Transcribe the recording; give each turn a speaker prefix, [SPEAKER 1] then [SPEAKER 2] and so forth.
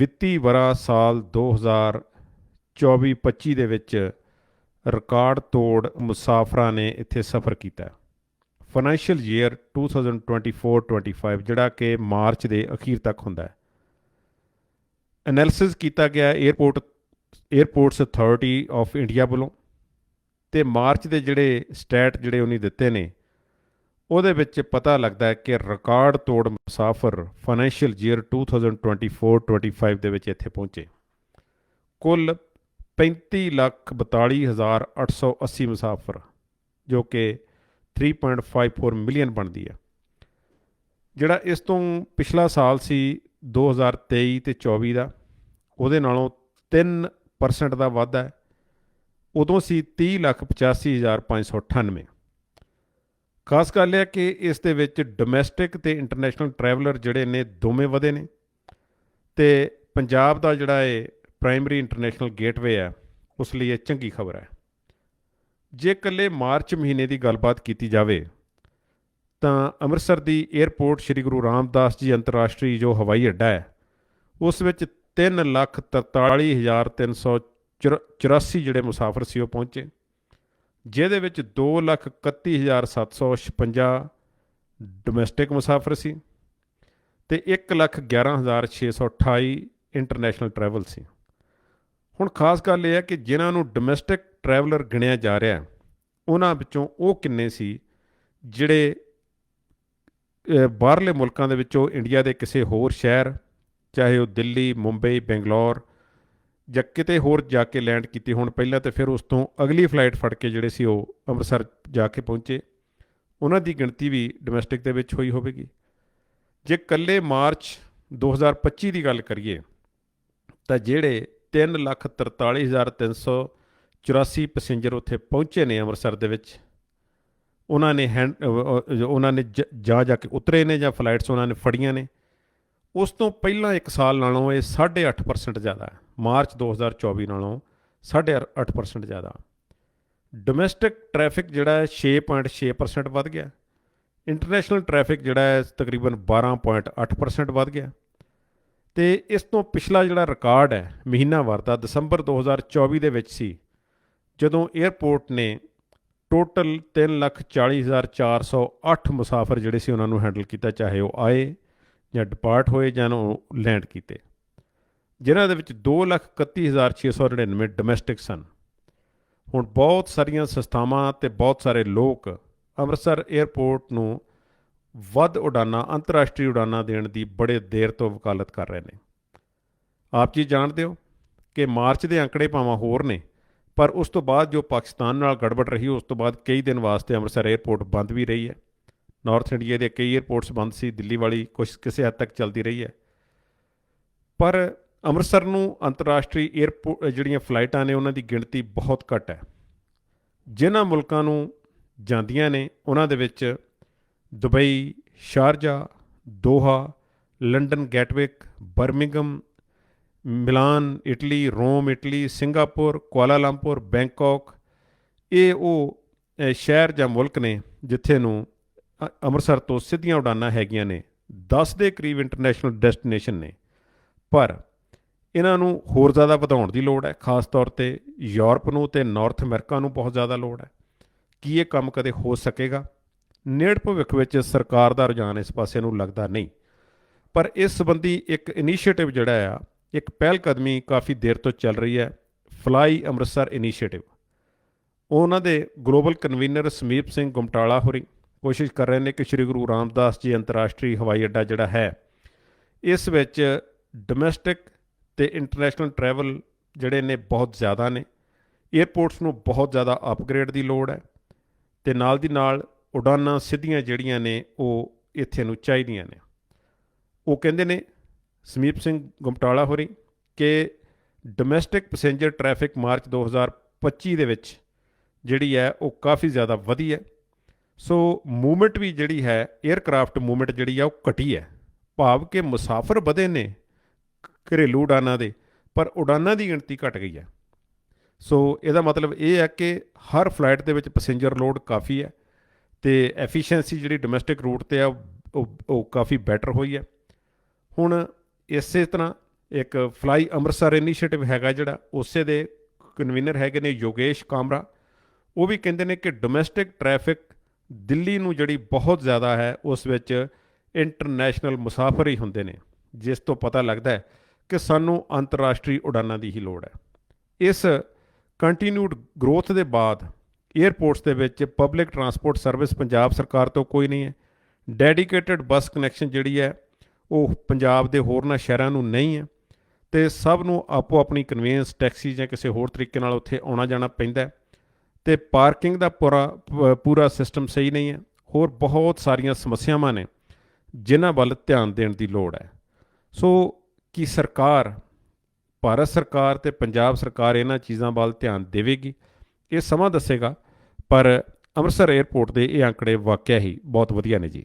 [SPEAKER 1] ਵਿੱਤੀ ਵਰਾ ਸਾਲ 2024-25 ਦੇ ਵਿੱਚ ਰਿਕਾਰਡ ਤੋੜ ਮੁਸਾਫਰਾਂ ਨੇ ਇੱਥੇ ਸਫ਼ਰ ਕੀਤਾ। ਫਾਈਨੈਂਸ਼ੀਅਲ ਈਅਰ 2024-25 ਜਿਹੜਾ ਕਿ ਮਾਰਚ ਦੇ ਅਖੀਰ ਤੱਕ ਹੁੰਦਾ ਹੈ। ਐਨਾਲਿਸਿਸ ਕੀਤਾ ਗਿਆ airport airports authority of India ਵੱਲੋਂ ਤੇ ਮਾਰਚ ਦੇ ਜਿਹੜੇ ਸਟੈਟ ਜਿਹੜੇ ਉਹਨੇ ਦਿੱਤੇ ਨੇ ਉਹਦੇ ਵਿੱਚ ਪਤਾ ਲੱਗਦਾ ਹੈ ਕਿ ਰਿਕਾਰਡ ਤੋੜ ਮੁਸਾਫਰ ਫਾਈਨੈਂਸ਼ੀਅਲ ਈਅਰ 2024-25 ਦੇ ਵਿੱਚ ਇੱਥੇ ਪਹੁੰਚੇ। ਕੁੱਲ 35,42,880 ਮੁਸਾਫਰ ਜੋ ਕਿ 3.54 ਮਿਲੀਅਨ ਬਣਦੀ ਹੈ। ਜਿਹੜਾ ਇਸ ਤੋਂ ਪਿਛਲਾ ਸਾਲ ਸੀ 2023 ਤੇ 24 ਦਾ ਉਹਦੇ ਨਾਲੋਂ 3% ਦਾ ਵਾਧਾ ਹੈ। ਉਦੋਂ ਸੀ 30,85,598 ਖਾਸ ਗੱਲ ਇਹ ਹੈ ਕਿ ਇਸ ਦੇ ਵਿੱਚ ਡੋਮੈਸਟਿਕ ਤੇ ਇੰਟਰਨੈਸ਼ਨਲ ਟਰੈਵਲਰ ਜਿਹੜੇ ਨੇ ਦੋਵੇਂ ਵਧੇ ਨੇ ਤੇ ਪੰਜਾਬ ਦਾ ਜਿਹੜਾ ਇਹ ਪ੍ਰਾਇਮਰੀ ਇੰਟਰਨੈਸ਼ਨਲ ਗੇਟਵੇ ਹੈ, ਉਸ ਲਈ ਇਹ ਚੰਗੀ ਖਬਰ ਹੈ। ਜੇ ਇਕੱਲੇ ਮਾਰਚ ਮਹੀਨੇ ਦੀ ਗੱਲਬਾਤ ਕੀਤੀ ਜਾਵੇ, ਤਾਂ ਅੰਮ੍ਰਿਤਸਰ ਦੀ 에ਅਰਪੋਰਟ ਸ੍ਰੀ ਗੁਰੂ ਰਾਮਦਾਸ ਜੀ ਅੰਤਰਰਾਸ਼ਟਰੀ ਜੋ ਹਵਾਈ ਅੱਡਾ ਹੈ, ਉਸ ਵਿੱਚ 343384 ਜਿਹੜੇ ਮੁਸਾਫਰ ਸੀ ਉਹ ਪਹੁੰਚੇ। ਜਿਹਦੇ ਵਿੱਚ 211756 ਡੋਮੈਸਟਿਕ ਮੁਸਾਫਰ ਸੀ ਤੇ 111628 ਇੰਟਰਨੈਸ਼ਨਲ ਟਰੈਵਲ ਸੀ। ਹੁਣ ਖਾਸ ਗੱਲ ਇਹ ਹੈ ਕਿ ਜਿਨ੍ਹਾਂ ਨੂੰ ਡੋਮੈਸਟਿਕ ਟਰੈਵਲਰ ਗਿਣਿਆ ਜਾ ਰਿਹਾ ਹੈ, ਉਹਨਾਂ ਵਿੱਚੋਂ ਉਹ ਕਿੰਨੇ ਸੀ ਜਿਹੜੇ ਬਾਹਰਲੇ ਮੁਲਕਾਂ ਦੇ ਵਿੱਚੋਂ ਇੰਡੀਆ ਦੇ ਕਿਸੇ ਹੋਰ ਸ਼ਹਿਰ, ਚਾਹੇ ਉਹ ਦਿੱਲੀ, ਮੁੰਬਈ, ਬੰਗਲੌਰ ਜਾਂ ਕਿਤੇ ਹੋਰ ਜਾ ਕੇ ਲੈਂਡ ਕੀਤੀ, ਹੁਣ ਪਹਿਲਾਂ ਤੇ ਫਿਰ ਉਸ ਤੋਂ ਅਗਲੀ ਫਲਾਈਟ ਫੜ ਕੇ ਜਿਹੜੇ ਸੀ ਉਹ ਅੰਮ੍ਰਿਤਸਰ ਜਾ ਕੇ ਪਹੁੰਚੇ। ਉਹਨਾਂ ਦੀ ਗਿਣਤੀ ਵੀ ਡੋਮੈਸਟਿਕ ਦੇ ਵਿੱਚ ਹੋਈ ਹੋਵੇਗੀ। ਜੇ ਕੱਲੇ ਮਾਰਚ 2025 ਦੀ ਗੱਲ ਕਰੀਏ, ਤਾਂ ਜਿਹੜੇ 343384 ਪੈਸੇਂਜਰ ਉੱਥੇ ਪਹੁੰਚੇ ਨੇ ਅੰਮ੍ਰਿਤਸਰ ਦੇ ਵਿੱਚ। ਉਹਨਾਂ ਨੇ ਹੈਂਡ ਉਹਨਾਂ ਨੇ ਜ- ਜਾ ਜਾ ਕੇ ਉਤਰੇ ਨੇ ਜਾਂ ਫਲਾਈਟਸ ਉਹਨਾਂ ਨੇ ਫੜੀਆਂ ਨੇ। ਉਸ ਤੋਂ ਪਹਿਲਾਂ ਇੱਕ ਸਾਲ ਨਾਲੋਂ ਇਹ 8.5% ਜ਼ਿਆਦਾ ਹੈ। ਮਾਰਚ 2024 ਨਾਲੋਂ 8.5% ਜ਼ਿਆਦਾ। ਡੋਮੈਸਟਿਕ ਟ੍ਰੈਫਿਕ ਜਿਹੜਾ ਹੈ 6.6% ਵੱਧ ਗਿਆ। ਇੰਟਰਨੈਸ਼ਨਲ ਟ੍ਰੈਫਿਕ ਜਿਹੜਾ ਹੈ ਤਕਰੀਬਨ 12.8% ਵੱਧ ਗਿਆ। ਤੇ ਇਸ ਤੋਂ ਪਿਛਲਾ ਜਿਹੜਾ ਰਿਕਾਰਡ ਹੈ ਮਹੀਨਾਵਾਰ ਦਾ ਦਸੰਬਰ 2024 ਦੇ ਵਿੱਚ ਸੀ, ਜਦੋਂ 에ਅਰਪੋਰਟ ਨੇ ਟੋਟਲ 340408 ਮੁਸਾਫਰ ਜਿਹੜੇ ਸੀ ਉਹਨਾਂ ਨੂੰ ਹੈਂਡਲ ਕੀਤਾ, ਚਾਹੇ ਉਹ ਆਏ ਜਾਂ ਡਿਪਾਰਟ ਹੋਏ ਜਾਂ ਉਹ ਲੈਂਡ ਕੀਤੇ। ਜਿਨ੍ਹਾਂ ਦੇ ਵਿੱਚ 231699 ਡੋਮੈਸਟਿਕ ਸਨ। ਹੁਣ ਬਹੁਤ ਸਾਰੀਆਂ ਸੰਸਥਾਵਾਂ ਤੇ ਬਹੁਤ ਸਾਰੇ ਲੋਕ ਅੰਮ੍ਰਿਤਸਰ 에ਅਰਪੋਰਟ ਨੂੰ ਵੱਧ ਉਡਾਨਾਂ, ਅੰਤਰਰਾਸ਼ਟਰੀ ਉਡਾਨਾਂ ਦੇਣ ਦੀ ਬੜੇ ਦੇਰ ਤੋਂ ਵਕਾਲਤ ਕਰ ਰਹੇ ਨੇ। ਆਪ ਜੀ ਜਾਣਦੇ ਹੋ ਕਿ ਮਾਰਚ ਦੇ ਅੰਕੜੇ ਭਾਵਾਂ ਹੋਰ ਨੇ, ਪਰ ਉਸ ਤੋਂ ਬਾਅਦ ਜੋ ਪਾਕਿਸਤਾਨ ਨਾਲ ਗੜਬੜ ਰਹੀ, ਉਸ ਤੋਂ ਬਾਅਦ ਕਈ ਦਿਨ ਵਾਸਤੇ ਅੰਮ੍ਰਿਤਸਰ 에ਅਰਪੋਰਟ ਬੰਦ ਵੀ ਰਹੀ ਹੈ। ਨਾਰਥ ਇੰਡੀਆ ਦੇ ਕਈ 에ਅਰਪੋਰਟਸ ਬੰਦ ਸੀ, ਦਿੱਲੀ ਵਾਲੀ ਕੁਝ ਕਿਸੇ ਹੱਦ ਤੱਕ ਚੱਲਦੀ ਰਹੀ ਹੈ। ਪਰ ਅੰਮ੍ਰਿਤਸਰ ਨੂੰ ਅੰਤਰਰਾਸ਼ਟਰੀ 에ਅਰਪੋਰਟ ਜਿਹੜੀਆਂ ਫਲਾਈਟਾਂ ਨੇ, ਉਹਨਾਂ ਦੀ ਗਿਣਤੀ ਬਹੁਤ ਘੱਟ ਹੈ। ਜਿਨ੍ਹਾਂ ਮੁਲਕਾਂ ਨੂੰ ਜਾਂਦੀਆਂ ਨੇ, ਉਹਨਾਂ ਦੇ ਵਿੱਚ Dubai, Sharjah, Doha, London, Gatwick Birmingham Milan, Italy, Rome, Italy, Singapore, Kuala Lumpur, Bangkok, ਇਹ ਉਹ ਸ਼ਹਿਰ ਜਾਂ ਮੁਲਕ ਨੇ, ਜਿੱਥੇ ਨੂੰ ਅੰਮ੍ਰਿਤਸਰ ਤੋਂ ਸਿੱਧੀਆਂ ਉਡਾਨਾਂ ਹੈਗੀਆਂ ਨੇ 10 ਦੇ ਕਰੀਬ ਇੰਟਰਨੈਸ਼ਨਲ ਡੈਸਟੀਨੇਸ਼ਨ ਨੇ। ਪਰ ਇਹਨਾਂ ਨੂੰ ਹੋਰ ਜ਼ਿਆਦਾ ਵਧਾਉਣ ਦੀ ਲੋੜ ਹੈ, ਖਾਸ ਤੌਰ ਤੇ ਯੂਰਪ ਨੂੰ ਤੇ ਨਾਰਥ ਅਮਰੀਕਾ ਨੂੰ ਬਹੁਤ ਜ਼ਿਆਦਾ ਲੋੜ ਹੈ। ਕੀ ਇਹ ਕੰਮ ਕਦੇ ਹੋ ਸਕੇਗਾ? ਨੇੜ ਭਵਿੱਖ ਵਿੱਚ ਸਰਕਾਰ ਦਾ ਰੁਝਾਨ ਇਸ ਪਾਸੇ ਨੂੰ ਲੱਗਦਾ ਨਹੀਂ। ਪਰ ਇਸ ਸੰਬੰਧੀ ਇੱਕ ਇਨੀਸ਼ੀਏਟਿਵ ਜਿਹੜਾ ਆ, ਇੱਕ ਪਹਿਲ ਕਦਮੀ ਕਾਫੀ ਦੇਰ ਤੋਂ ਚੱਲ ਰਹੀ ਹੈ ਫਲਾਈ ਅੰਮ੍ਰਿਤਸਰ ਇਨੀਸ਼ੀਏਟਿਵ ਉਹਨਾਂ ਦੇ ਗਲੋਬਲ ਕਨਵੀਨਰ ਸਮੀਪ ਸਿੰਘ ਗੁਮਟਾਲਾ ਹੋਰੀ ਕੋਸ਼ਿਸ਼ ਕਰ ਰਹੇ ਨੇ ਕਿ ਸ੍ਰੀ ਗੁਰੂ ਰਾਮਦਾਸ ਜੀ ਅੰਤਰਰਾਸ਼ਟਰੀ ਹਵਾਈ ਅੱਡਾ ਜਿਹੜਾ ਹੈ, ਇਸ ਵਿੱਚ ਡੋਮੈਸਟਿਕ ਤੇ ਇੰਟਰਨੈਸ਼ਨਲ ਟਰੈਵਲ ਜਿਹੜੇ ਨੇ ਬਹੁਤ ਜ਼ਿਆਦਾ ਨੇ। 에ਅਰਪੋਰਟਸ ਨੂੰ ਬਹੁਤ ਜ਼ਿਆਦਾ ਅਪਗ੍ਰੇਡ ਦੀ ਲੋੜ ਹੈ ਤੇ ਨਾਲ ਦੀ ਨਾਲ ਉਡਾਨਾਂ ਸਿੱਧੀਆਂ ਜਿਹੜੀਆਂ ਨੇ ਉਹ ਇੱਥੇ ਨੂੰ ਚਾਹੀਦੀਆਂ ਨੇ। ਉਹ ਕਹਿੰਦੇ ਨੇ, ਸਮੀਪ ਸਿੰਘ ਗੁਮਟਾਲਾ ਹੋਰੀ, ਕਿ ਡੋਮੈਸਟਿਕ ਪੈਸੇਂਜਰ ਟ੍ਰੈਫਿਕ ਮਾਰਚ 2025 ਦੇ ਵਿੱਚ ਜਿਹੜੀ ਹੈ ਉਹ ਕਾਫੀ ਜ਼ਿਆਦਾ ਵਧੀ ਹੈ। ਸੋ ਮੂਵਮੈਂਟ ਵੀ ਜਿਹੜੀ ਹੈ 에ਅਰਕ੍ਰਾਫਟ ਮੂਵਮੈਂਟ ਜਿਹੜੀ ਆ, ਉਹ ਘਟੀ ਹੈ। ਭਾਵ ਕਿ ਮੁਸਾਫਰ ਵਧੇ ਨੇ ਘਰੇਲੂ ਉਡਾਨਾਂ ਦੇ, ਪਰ ਉਡਾਨਾਂ ਦੀ ਗਿਣਤੀ ਘਟ ਗਈ ਹੈ। ਸੋ ਇਹਦਾ ਮਤਲਬ ਇਹ ਹੈ ਕਿ ਹਰ ਫਲਾਈਟ ਦੇ ਵਿੱਚ ਪੈਸੇਂਜਰ ਲੋਡ ਕਾਫੀ ਹੈ ਤੇ ਐਫੀਸ਼ੀਐਂਸੀ ਜਿਹੜੀ ਡੋਮੈਸਟਿਕ ਰੂਟ ਤੇ ਆ ਉਹ ਕਾਫੀ ਬੈਟਰ ਹੋਈ ਹੈ। ਹੁਣ ਇਸੇ ਤਰ੍ਹਾਂ ਇੱਕ ਫਲਾਈ ਅੰਮ੍ਰਿਤਸਰ ਇਨੀਸ਼ੀਏਟਿਵ ਹੈਗਾ ਜਿਹੜਾ, ਉਸੇ ਦੇ ਕਨਵੀਨਰ ਹੈਗੇ ਨੇ ਯੋਗੇਸ਼ ਕਾਮਰਾ। ਉਹ ਵੀ ਕਹਿੰਦੇ ਨੇ ਕਿ ਡੋਮੈਸਟਿਕ ਟ੍ਰੈਫਿਕ ਦਿੱਲੀ ਨੂੰ ਜਿਹੜੀ ਬਹੁਤ ਜ਼ਿਆਦਾ ਹੈ, ਉਸ ਵਿੱਚ ਇੰਟਰਨੈਸ਼ਨਲ ਮੁਸਾਫਰ ਹੀ ਹੁੰਦੇ ਨੇ, ਜਿਸ ਤੋਂ ਪਤਾ ਲੱਗਦਾ ਹੈ ਕਿ ਸਾਨੂੰ ਅੰਤਰਰਾਸ਼ਟਰੀ ਉਡਾਨਾਂ ਦੀ ਹੀ ਲੋੜ ਹੈ। ਇਸ ਕੰਟੀਨਿਊਡ ਗਰੋਥ ਦੇ ਬਾਅਦ 에ਅਰਪੋਰਟਸ ਦੇ ਵਿੱਚ ਪਬਲਿਕ ਟਰਾਂਸਪੋਰਟ ਸਰਵਿਸ ਪੰਜਾਬ ਸਰਕਾਰ ਤੋਂ ਕੋਈ ਨਹੀਂ ਹੈ। ਡੈਡੀਕੇਟਿਡ ਬੱਸ ਕਨੈਕਸ਼ਨ ਜਿਹੜੀ ਹੈ, ਉਹ ਪੰਜਾਬ ਦੇ ਹੋਰਨਾਂ ਸ਼ਹਿਰਾਂ ਨੂੰ ਨਹੀਂ ਹੈ ਤੇ ਸਭ ਨੂੰ ਆਪੋ ਆਪਣੀ ਕਨਵੀਨੀਅੰਸ ਟੈਕਸੀ ਜਾਂ ਕਿਸੇ ਹੋਰ ਤਰੀਕੇ ਨਾਲ ਉੱਥੇ ਆਉਣਾ ਜਾਣਾ ਪੈਂਦਾ ਹੈ। ਤੇ ਪਾਰਕਿੰਗ ਦਾ ਪੂਰਾ ਪ- ਪੂਰਾ ਸਿਸਟਮ ਸਹੀ ਨਹੀਂ ਹੈ। ਹੋਰ ਬਹੁਤ ਸਾਰੀਆਂ ਸਮੱਸਿਆਵਾਂ ਨੇ ਜਿਨ੍ਹਾਂ ਵੱਲ ਧਿਆਨ ਦੇਣ ਦੀ ਲੋੜ ਹੈ। ਸੋ ਕੀ ਸਰਕਾਰ, ਭਾਰਤ ਸਰਕਾਰ ਤੇ ਪੰਜਾਬ ਸਰਕਾਰ ਇਹਨਾਂ ਚੀਜ਼ਾਂ ਵੱਲ ਧਿਆਨ ਦੇਵੇਗੀ? ਇਹ ਸਮਾਂ ਦੱਸੇਗਾ, ਪਰ ਅੰਮ੍ਰਿਤਸਰ 에ਅਰਪੋਰਟ ਦੇ ਇਹ ਅੰਕੜੇ ਵਾਕਿਆ ਹੀ ਬਹੁਤ ਵਧੀਆ ਨੇ ਜੀ।